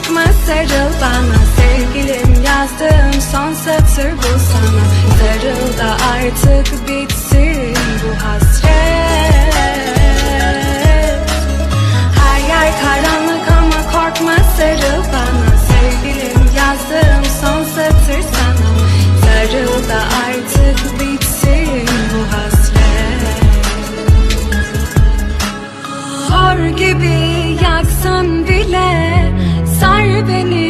korkma sarıl bana Sevgilim yazdığım son satır bu sana. Sarıl da artık bitsin 被你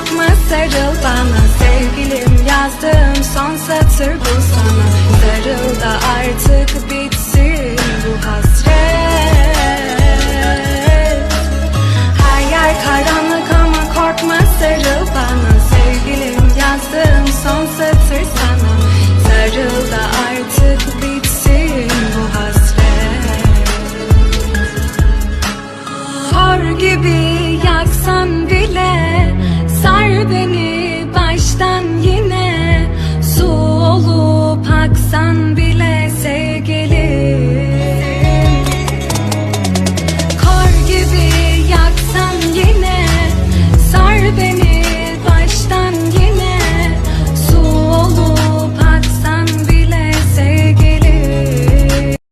korkma sarıl bana. Sevgilim yazdığım son